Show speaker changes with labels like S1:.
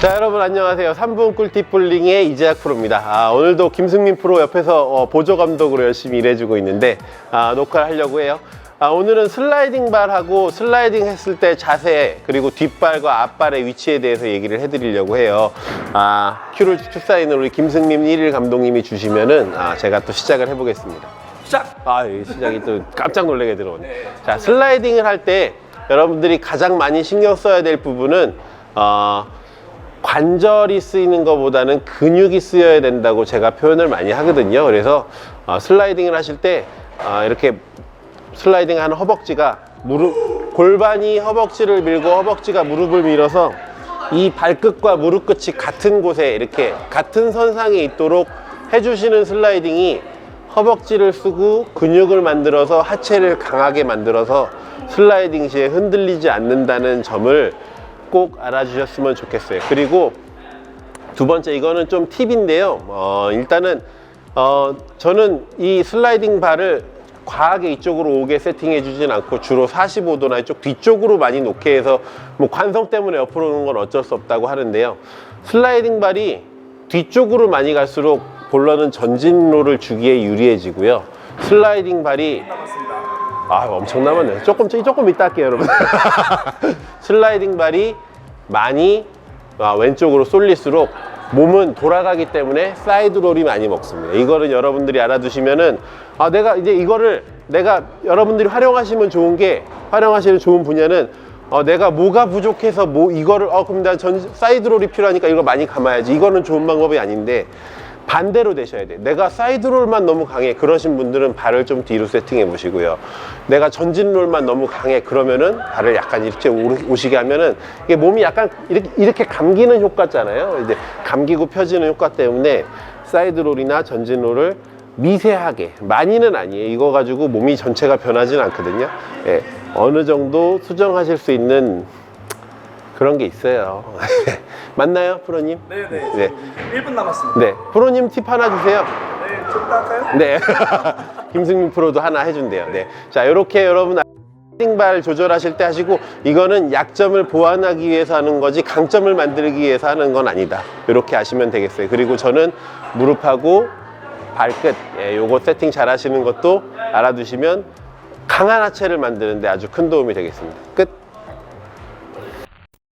S1: 자 여러분 안녕하세요. 3분 꿀팁 볼링의 이재학 프로입니다. 아, 오늘도 김승민 프로 옆에서 어, 보조 감독으로 열심히 일해주고 있는데 아, 녹화를 하려고 해요. 아, 오늘은 슬라이딩 발하고 슬라이딩 했을 때 자세 그리고 뒷발과 앞발의 위치에 대해서 얘기를 해드리려고 해요. 아, 큐를 큐사인을 우리 김승민 1일 감독님이 주시면은 아, 제가 또 시작을 해보겠습니다.
S2: 시작!
S1: 아, 이 시작이 또 깜짝 놀라게 들어오네. 자, 슬라이딩을 할 때 여러분들이 가장 많이 신경 써야 될 부분은 어, 관절이 쓰이는 것보다는 근육이 쓰여야 된다고 제가 표현을 많이 하거든요. 그래서 어, 슬라이딩을 하실 때 어, 이렇게 슬라이딩 하는 허벅지가 무릎 골반이 허벅지를 밀고 허벅지가 무릎을 밀어서 이 발끝과 무릎 끝이 같은 곳에 이렇게 같은 선상에 있도록 해주시는 슬라이딩이 허벅지를 쓰고 근육을 만들어서 하체를 강하게 만들어서 슬라이딩 시에 흔들리지 않는다는 점을 꼭 알아주셨으면 좋겠어요. 그리고 두 번째 이거는 좀 팁인데요. 어, 일단은 어, 저는 이 슬라이딩 발을 과하게 이쪽으로 오게 세팅해 주진 않고 주로 45도나 이쪽 뒤쪽으로 많이 놓게 해서 뭐 관성 때문에 옆으로 오는 건 어쩔 수 없다고 하는데요. 슬라이딩 발이 뒤쪽으로 많이 갈수록 볼러는 전진로를 주기에 유리해지고요. 슬라이딩 발이 아 엄청 남았네. 조금 조금 이따 할게요, 여러분. 슬라이딩 발이 많이 아, 왼쪽으로 쏠릴수록 몸은 돌아가기 때문에 사이드 롤이 많이 먹습니다. 이거는 여러분들이 알아두시면은 아 내가 이제 이거를 내가 여러분들이 활용하시면 좋은 게 활용하시는 좋은 분야는 어, 내가 뭐가 부족해서 뭐 이거를 어 그럼 나전 사이드 롤이 필요하니까 이거 많이 감아야지. 이거는 좋은 방법이 아닌데 반대로 되셔야 돼. 내가 사이드롤만 너무 강해. 그러신 분들은 발을 좀 뒤로 세팅해 보시고요. 내가 전진롤만 너무 강해. 그러면은 발을 약간 이렇게 오시게 하면은 이게 몸이 약간 이렇게, 이렇게 감기는 효과잖아요. 이제 감기고 펴지는 효과 때문에 사이드롤이나 전진롤을 미세하게 많이는 아니에요. 이거 가지고 몸이 전체가 변하진 않거든요. 예, 어느 정도 수정하실 수 있는 그런 게 있어요. 맞나요, 프로님?
S2: 네네.
S1: 네.
S2: 1분 남았습니다.
S1: 네, 프로님 팁 하나 주세요.
S2: 네, 좀 할까요?
S1: 네, 김승민 프로도 하나 해준대요. 네, 자 이렇게 여러분 발 조절하실 때 하시고 이거는 약점을 보완하기 위해서 하는 거지 강점을 만들기 위해서 하는 건 아니다. 이렇게 하시면 되겠어요. 그리고 저는 무릎하고 발끝, 예, 요거 세팅 잘 하시는 것도 알아두시면 강한 하체를 만드는데 아주 큰 도움이 되겠습니다. 끝.